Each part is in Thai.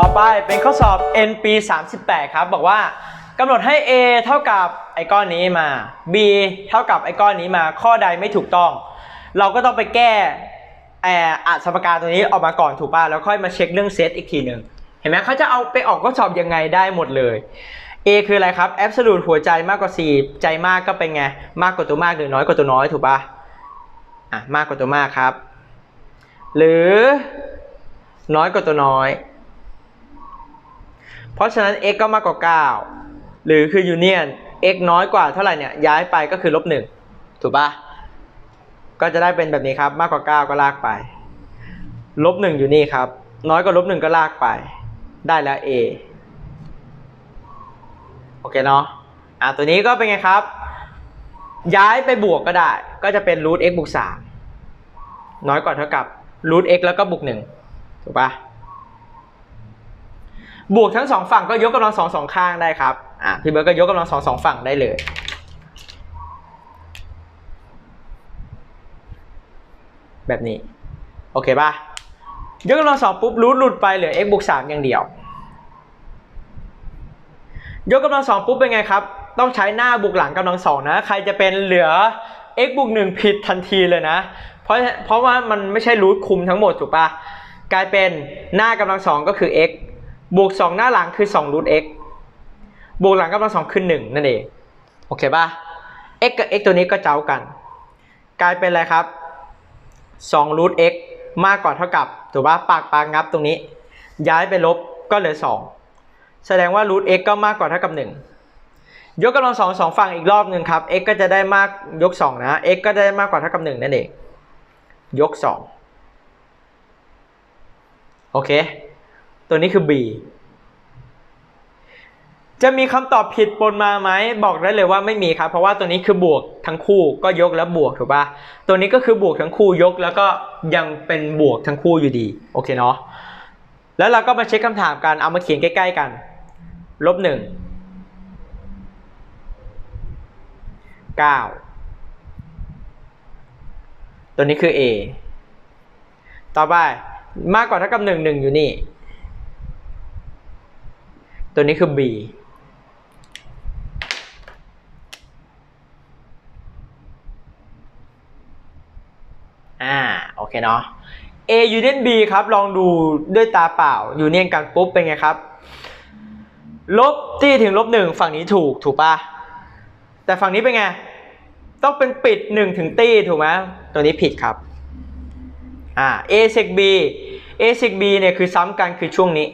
ต่อไปเป็นข้อสอบ N ปี38 ครับ บอกว่ากำหนดให้ A เท่ากับไอ้ก้อนนี้มา B เท่ากับไอ้ก้อนนี้มาข้อใดไม่ถูกต้อง เราก็ต้องไปแก้แอออัสมการตัวนี้ออกมาก่อนถูกป่ะแล้วค่อยมาเช็คเรื่องเซตอีกทีหนึ่งเห็นไหมเขาจะเอาไปออกข้อสอบยังไงได้หมดเลย A คืออะไรครับ absolute หัวใจมากกว่า 4 ใจมากก็เป็นไง มากกว่าตัวมากหรือน้อยกว่าตัวน้อยถูกป่ะ อะ มากกว่าตัวมากครับ หรือน้อยกว่าตัวน้อย เพราะฉะนั้น x ก็มากกว่า 9 หรือคือ union x น้อยกว่าเท่าไหร่เนี่ยย้ายไปก็คือลบ1ถูกปะก็จะได้เป็นแบบนี้ครับมากกว่า 9 ก็ลากไปลบ1อยู่นี่ครับ น้อยกว่าลบ1ก็ลากไป ได้แล้ว a โอเคเนาะอะตัวนี้ก็เป็นไงครับ ย้ายไปบวกก็ได้ ก็จะเป็น root x บวก3น้อยกว่าเท่ากับ root x แล้วก็บวก1ถูกปะ บวกทั้งสองฝั่งก็ยกกำลังสองสองข้างได้ครับอะพี่เบิร์ดก็ยกกำลังสองสองฝั่งได้เลย แบบนี้ โอเคป่ะ ยกกำลังสองปุ๊บรูทหลุดไปเหลือ x บวกสามอย่างเดียว ยกกำลังสองปุ๊บเป็นไงครับ ต้องใช้หน้าบวกหลังกำลังสองนะ ใครจะเป็นเหลือ x บวกหนึ่งผิดทันทีเลยนะ เพราะเพราะว่ามันไม่ใช่รูทคุมทั้งหมดถูกปะกลายเป็นหน้ากำลังสองก็คือ x บวก 2 หน้าหลังคือ2 root x บวกหลังกำลังสองคือ1นั่นเอง โอเคป่ะ x กับ x ตัวนี้ก็เจ้ากัน กลายเป็นอะไรครับ2 root x มากกว่าเท่ากับถูกป่ะปากปากงับตรงนี้ ย้ายไปลบก็เหลือ 2 แสดงว่า root x ก็มากกว่าเท่ากับ 1 ยกกำลังสองสองฝั่งอีกรอบหนึ่งครับ x ก็จะได้มากยก 2 นะ x ก็จะได้มากกว่าเท่ากับ 1 นั่นเอง ยก 2 โอเค ตัวนี้คือ B จะมีคำตอบผิดปนมาไหมบอกได้เลยว่าไม่มีครับ เพราะว่าตัวนี้คือบวกทั้งคู่ก็ยกแล้วบวกถูกปะตัวนี้ก็คือบวกทั้งคู่ยกแล้วก็ยังเป็นบวกทั้งคู่อยู่ดีโอเคเนาะแล้วเราก็มาเช็คคำถามกันเอามาเขียนใกล้ ๆ กันลบหนึ่งเก้าตัวนี้คือ A ต่อไปมากกว่าเท่ากับหนึ่งหนึ่งอยู่นี่ ตัวนี้คือ B อ่า โอเคเนาะ A union B ครับ ลองดูด้วยตาเปล่ายูเนียนกันปุ๊บเป็นไงครับ ลบที่ถึงลบหนึ่งฝั่งนี้ถูกถูกปะแต่ฝั่งนี้เป็นไง ต้องเป็นปิดหนึ่งถึงตี้ถูกไหมตัวนี้ผิดครับ อ่า A sec B A sec B เนี่ยคือซ้ำกันคือช่วงนี้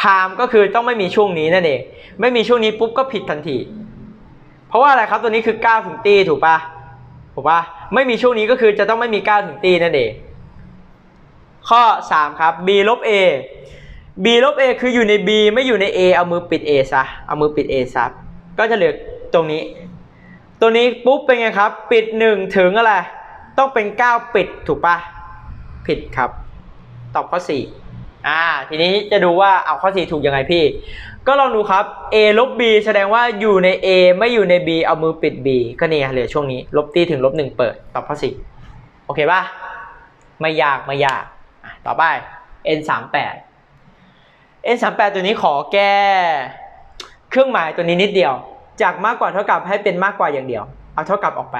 พามก็คือต้องไม่มีช่วงนี้นั่นเอง ไม่มีช่วงนี้ปุ๊บก็ผิดทันที เพราะว่าอะไรครับตัวนี้คือ9ถึงตีถูกปะถูกปะไม่มีช่วงนี้ก็คือจะต้องไม่มี9ถึงตีนั่นเอง ข้อ 3 ครับ b ลบ a b ลบ a คืออยู่ใน b ไม่อยู่ใน a เอามือปิด a ซะ เอามือปิด a ซับก็จะเหลือตรงนี้ ตัวนี้ปุ๊บเป็นไงครับ ปิด 1 ถึงอะไร ต้องเป็น 9 ปิดถูกปะผิดครับ ตอบข้อ 4 อ่า ทีนี้จะดูว่าเอาข้อ 4 ถูกยังไงพี่ ก็ลองดูครับ a ลบ b แสดงว่าอยู่ใน a ไม่อยู่ใน b เอามือปิด b ก็นี่ไงเหลือช่วงนี้ ลบตีถึงลบ 1 เปิด ตอบข้อ 4 โอเคป่ะ ไม่ยากไม่ยาก ต่อไป n 3 8 n 3 8ตัวนี้ขอแก้ เครื่องหมายตัวนี้นิดเดียว จากมากกว่าเท่ากับให้เป็นมากกว่าอย่างเดียว เอาเท่ากับออกไป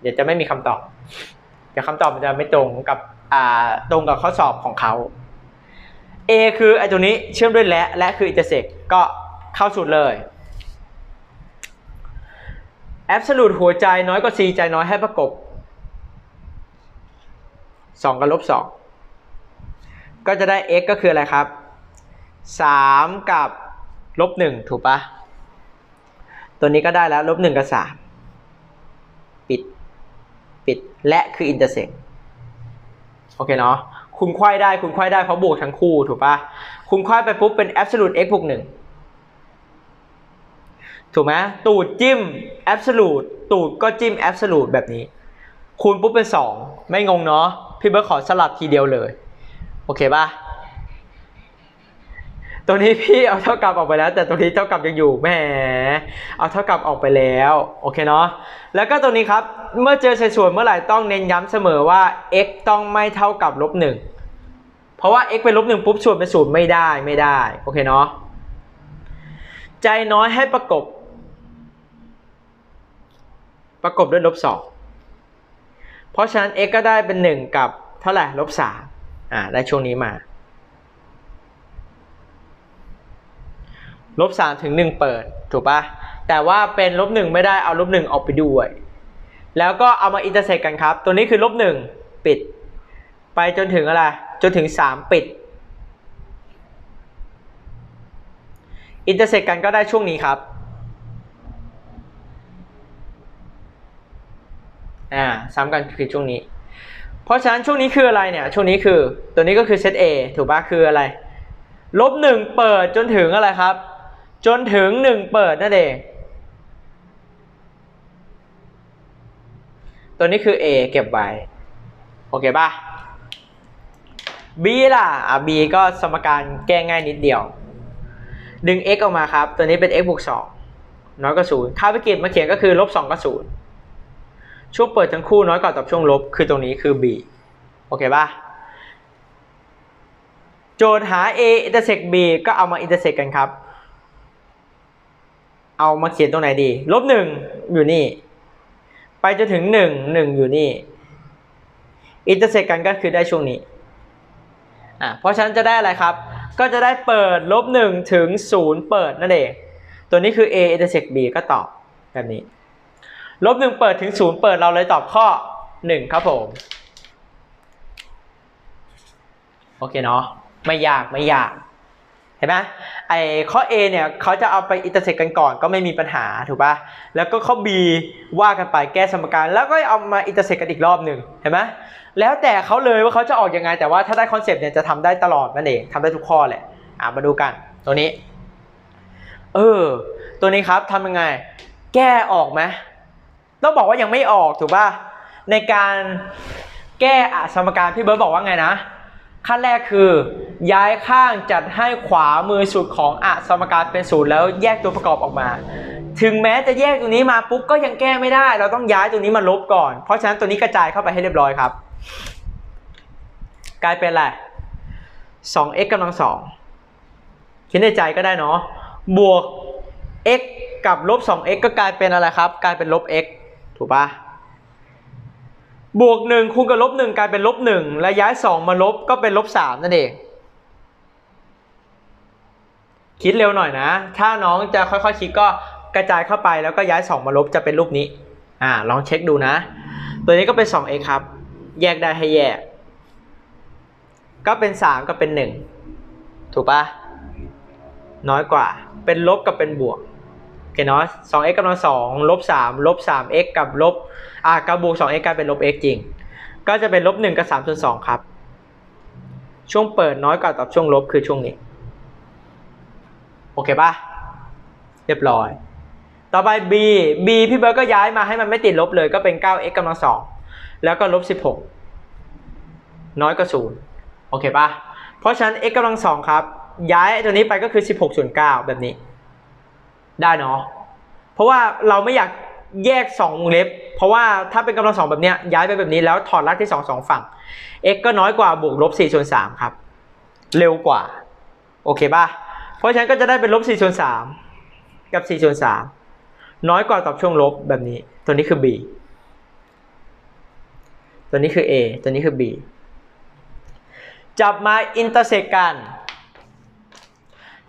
เดี๋ยวจะไม่มีคำตอบ เดี๋ยวคำตอบมันจะไม่ตรงกับตรงกับข้อสอบของเขา A คือไอตัวนี้เชื่อมด้วยและและคือ intersect ก็เข้าสูตรเลย absolute หัวใจน้อยกว่า c ใจน้อยให้ประกบ 2 กับลบ 2 ก็จะได้ x ก็คืออะไรครับ 3 กับลบ 1 ถูกปะตัวนี้ก็ได้แล้วลบ 1 กับ 3 ปิด ปิดและคือ intersect โอเคเนาะ คุณควายได้คุณควายได้เพราะบวกทั้งคู่ถูกปะคุณควายไปปุ๊บเป็น absolute x บวกหนึ่งถูกไหมตูดจิ้ม absolute ตูดก็จิ้ม absolute แบบนี้ คูณปุ๊บเป็น 2 ไม่งงเนาะพี่เบิร์ดขอสลับทีเดียวเลย โอเคปะ ตัวนี้พี่เอาเท่ากับออกไปแล้ว แต่ตัวนี้เท่ากับยังอยู่แหมเอาเท่ากับออกไปแล้วโอเคเนาะแล้วก็ตัวนี้ครับเมื่อเจอสัดส่วนเมื่อไหร่ต้องเน้นย้ำเสมอว่า x ต้องไม่เท่ากับลบหนึ่งเพราะว่า x เป็นลบหนึ่งปุ๊บส่วนเป็นศูนย์ไม่ได้ไม่ได้โอเคเนาะใจน้อยให้ประกบ ประกบด้วยลบสองเพราะฉะนั้น x ก็ได้เป็นหนึ่งกับเท่าไหร่ลบสามอ่าได้ช่วงนี้มา ลบสามถึงหนึ่งเปิดถูกปะแต่ว่าเป็นลบหนึ่งไม่ได้เอาลบหนึ่งออกไปด้วย แล้วก็เอามาอินเตอร์เซกกันครับ ตัวนี้คือลบหนึ่งปิด ไปจนถึงอะไร จนถึงสามปิด อินเตอร์เซกกันก็ได้ช่วงนี้ครับอ่าซ้ำกันคือช่วงนี้ เพราะฉะนั้นช่วงนี้คืออะไรเนี่ย ช่วงนี้คือตัวนี้ก็คือเซต A ถูกปะคืออะไร ลบหนึ่งเปิดจนถึงอะไรครับ จนถึงหนึ่งเปิดนั่นเอง ตัวนี้คือ A เก็บไว้ โอเคป่ะ B ล่ะ อะ B ก็สมการแก้ง่ายนิดเดียว ดึง x ออกมาครับ ตัวนี้เป็น x บวก2น้อยกว่า0ค่าวิกฤตมาเขียนก็คือลบ2กับ0ช่วงเปิดทั้งคู่น้อยกว่ากับช่วงลบ คือตรงนี้คือ b โอเคป่ะโจทย์หา a intersect b ก็เอามา intersect กันครับ เอามาเขียนตรงไหนดี ลบหนึ่งอยู่นี่ ไปจนถึงหนึ่งหนึ่งอยู่นี่ intersect กันก็คือได้ช่วงนี้อะเพราะฉะนั้นจะได้อะไรครับ ก็จะได้เปิดลบหนึ่งถึงศูนย์เปิดนั่นเอง ตัวนี้คือ a intersect b ก็ตอบแบบนี้ลบหนึ่งเปิดถึงศูนย์เปิดเราเลยตอบข้อหนึ่งครับผม โอเคเนาะไม่ยากไม่ยาก เห็นไหมไอ้ข้อ A เนี่ยเขาจะเอาไปอินเตอร์เซกกันก่อนก็ไม่มีปัญหาถูกปะแล้วก็ข้อ B ว่ากันไปแก้สมการ แล้วก็เอามาอินเตอร์เซกกันอีกรอบหนึ่งเห็นไหมแล้วแต่เขาเลยว่าเขาจะออกยังไง แต่ว่าถ้าได้คอนเซปต์เนี่ยจะทำได้ตลอดนั่นเองทำได้ทุกข้อแหละอะมาดูกันตัวนี้ เออ ตัวนี้ครับทำยังไง แก้ออกไหมต้องบอกว่ายังไม่ออกถูกป่ะในการแก้อสมการพี่เบิร์ตบอกว่าไงนะ ขั้นแรกคือ ย้ายข้างจัดให้ขวามือสุดของอะสมการเป็นศูนย์แล้วแยกตัวประกอบออกมา ถึงแม้จะแยกตัวนี้มาปุ๊บก็ยังแก้ไม่ได้ เราต้องย้ายตัวนี้มาลบก่อน เพราะฉะนั้นตัวนี้กระจายเข้าไปให้เรียบร้อยครับ กลายเป็นอะไร 2x กำลังสองคิดในใจก็ได้เนาะ บวก x กับลบ 2x ก็กลายเป็นอะไรครับ กลายเป็นลบ x ถูกปะ บวกหนึ่งคูณกับลบหนึ่งกลายเป็นลบหนึ่งและย้ายสองมาลบก็เป็นลบสามนั่นเอง คิดเร็วหน่อยนะ ถ้าน้องจะค่อยๆคิดก็กระจายเข้าไปแล้วก็ย้ายสองมาลบจะเป็นรูปนี้ อ่า ลองเช็คดูนะ ตัวนี้ก็เป็น 2x ครับ แยกได้ให้แยก ก็เป็น 3 ก็เป็น 1 ถูกปะน้อยกว่า เป็นลบกับเป็นบวก โอเคเนาะ 2x กำลัง2ลบ3ลบ 3x กับลบอ่ากับบวก 2x กลายเป็นลบ x จริง ก็จะเป็นลบ1กับ3ส่วน2ครับ ช่วงเปิดน้อยกว่ากับช่วงลบคือช่วงนี้ โอเคปะเรียบร้อย ต่อไป b b พี่เบิร์ก็ย้ายมาให้มันไม่ติดลบเลยก็เป็น 9x กำลัง2แล้วก็ลบ16 น้อยกว่า0โอเคปะเพราะฉะนั้น x กำลัง2ครับ ย้ายตัวนี้ไปก็คือ 16ส่วน9แบบนี้ ได้เนาะเพราะว่าเราไม่อยากแยก2วงเล็บ เพราะว่าถ้าเป็นกำลังสองแบบเนี้ยย้ายไปแบบนี้แล้วถอดรากที่2 2ฝั่ง x ก็น้อยกว่าบวกลบ4ส่วน3ครับ เร็วกว่า โอเคป่ะ เพราะฉะนั้นก็จะได้เป็นลบ4ส่วน3กับ4ส่วน3น้อยกว่าตอบช่วงลบแบบนี้ ตัวนี้คือ b ตัวนี้คือ a ตัวนี้คือ b จับมาอินเตอร์เซกกัน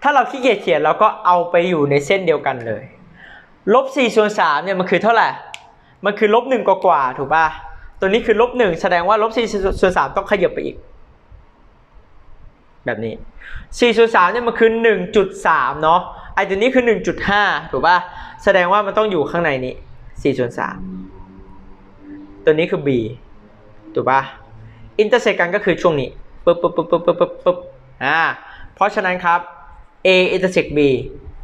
ถ้าเราขี้เกียจเขียนเราก็เอาไปอยู่ในเส้นเดียวกันเลย ลบ4ส่วน3เนี่ยมันคือเท่าไหร่ มันคือลบ1กว่าถูกป่ะ ตัวนี้คือลบ1แสดงว่าลบ4ส่วน3ต้องขยับไปอีก แบบนี้4ส่วน3เนี่ยมันคือ 1.3 เนาะ ไอ้ตัวนี้คือ 1.5 ถูกป่ะ แสดงว่ามันต้องอยู่ข้างในนี้4ส่วน3ตัวนี้คือ b ถูกป่ะ อินเตอร์เซกันก็คือช่วงนี้ปึ๊บปึ๊บปึ๊บปึ๊บปึ๊บปึ๊บปึ๊บอ่า เพราะฉะนั้นครับ a intersect b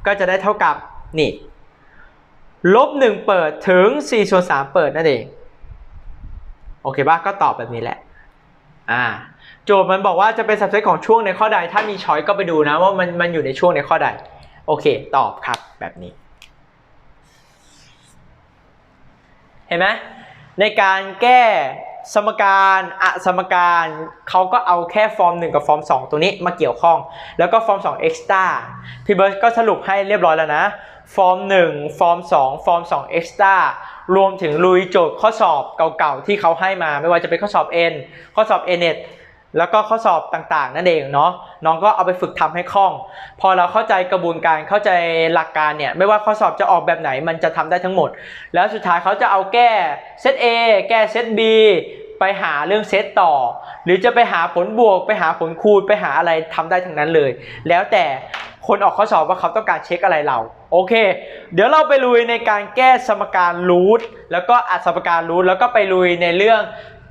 ก็จะได้เท่ากับนี่ลบหนึ่งเปิดถึง4ส่วน3เปิดนั่นเอง โอเคป่ะก็ตอบแบบนี้แหละอ่าโจทย์มันบอกว่าจะเป็น subset ของช่วงในข้อใด ถ้ามีช้อยก็ไปดูนะว่ามันมันอยู่ในช่วงในข้อใด โอเค ตอบครับแบบนี้ เห็นไหมในการแก้ สมการอะสมการเขาก็เอาแค่ฟอร์ม 1 กับฟอร์ม 2 ตัวนี้มาเกี่ยวข้อง แล้วก็ฟอร์ม 2 extra พี่เบิร์ตก็สรุปให้เรียบร้อยแล้วนะ ฟอร์ม 1 ฟอร์ม 2 ฟอร์ม 2 extra รวมถึงลุยโจทย์ข้อสอบเก่าๆ ที่เขาให้มาไม่ว่าจะเป็นข้อสอบ N ข้อสอบ n e t แล้วก็ข้อสอบต่างๆ นั่นเองเนาะน้องก็เอาไปฝึกทำให้คล่อง พอเราเข้าใจกระบวนการเข้าใจหลักการเนี่ยไม่ว่าข้อสอบจะออกแบบไหนมันจะทำได้ทั้งหมด แล้วสุดท้ายเขาจะเอาแก้เซต A แก้เซต B ไปหาเรื่องเซตต่อ หรือจะไปหาผลบวก ไปหาผลคูณไปหาอะไรทำได้ทั้งนั้นเลย แล้วแต่คนออกข้อสอบว่าเขาต้องการเช็คอะไรเรา โอเค เดี๋ยวเราไปลุยในการแก้สมการรูทแล้วก็อัดสมการรูทแล้วก็ไปลุยในเรื่อง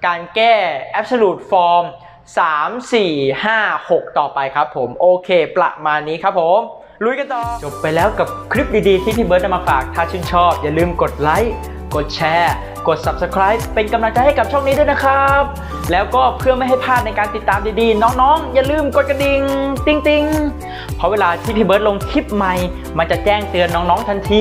การแก้ absolute form 3 4 5 6 ต่อไปครับผม โอเค ประมาณนี้ครับผมลุยกันต่อ จบไปแล้วกับคลิปดีๆที่พี่เบิร์ดนำมาฝาก ถ้าชื่นชอบ อย่าลืมกดไลค์กดแชร์กด Subscribe เป็นกำลังใจให้กับช่องนี้ด้วยนะครับ แล้วก็เพื่อไม่ให้พลาดในการติดตามดีๆ น้องๆ อย่าลืมกดกระดิ่ง ติ๊งๆ เพราะเวลาที่พี่เบิร์ดลงคลิปใหม่ มันจะแจ้งเตือนน้องๆทันที